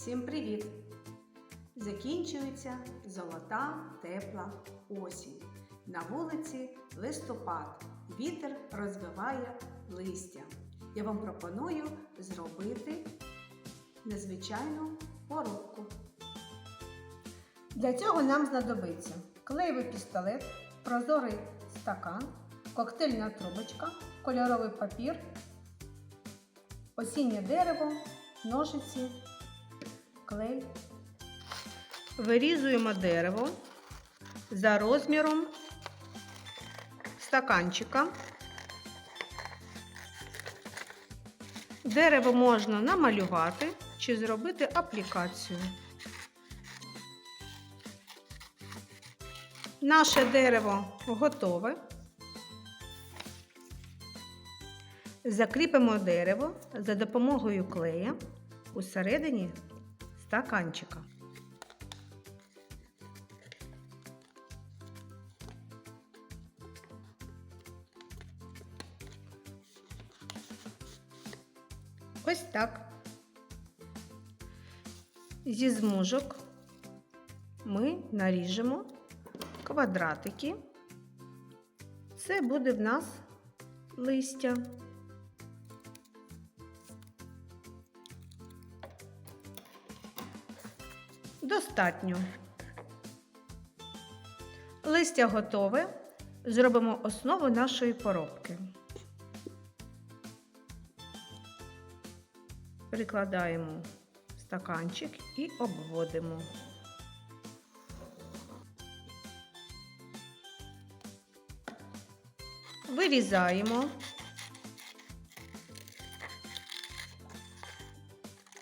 Всім привіт! Закінчується золота тепла осінь. На вулиці листопад. Вітер розвиває листя. Я вам пропоную зробити незвичайну поробку. Для цього нам знадобиться клеєвий пістолет, прозорий стакан, коктейльна трубочка, кольоровий папір, осіннє дерево, ножиці, клей. Вирізуємо дерево за розміром стаканчика. Дерево можна намалювати чи зробити аплікацію. Наше дерево готове. Закріпимо дерево за допомогою клея усередині стаканчика. Ось так. Зі змужок ми наріжемо квадратики. Це буде в нас листя. Достатньо. Листя готове. Зробимо основу нашої поробки. Прикладаємо стаканчик і обводимо. Вирізаємо.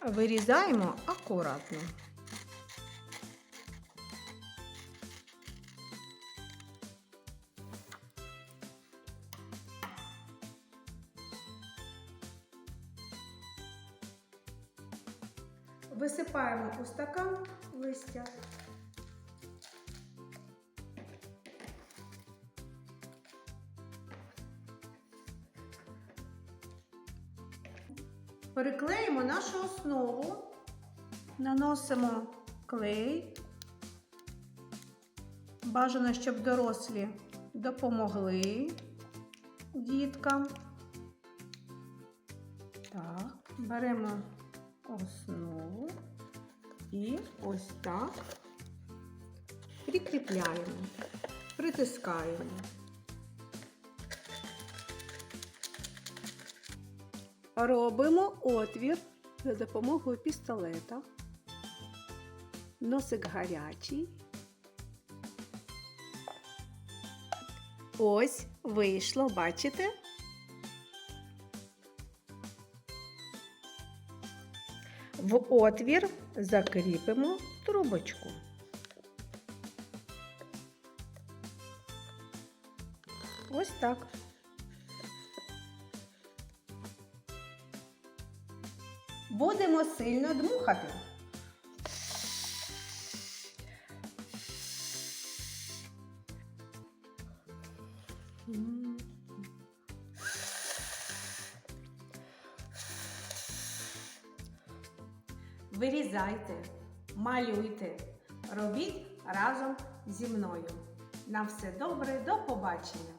Вирізаємо акуратно. Висипаємо у стакан листя. Переклеїмо нашу основу, наносимо клей. Бажано, щоб дорослі допомогли діткам. Так, беремо основу і ось так прикріпляємо, притискаємо. Робимо отвір за допомогою пістолета. Носик гарячий. Ось вийшло, бачите? В отвір закріпимо трубочку. Ось так. Будемо сильно дмухати. Вирізайте, малюйте, робіть разом зі мною. На все добре, до побачення!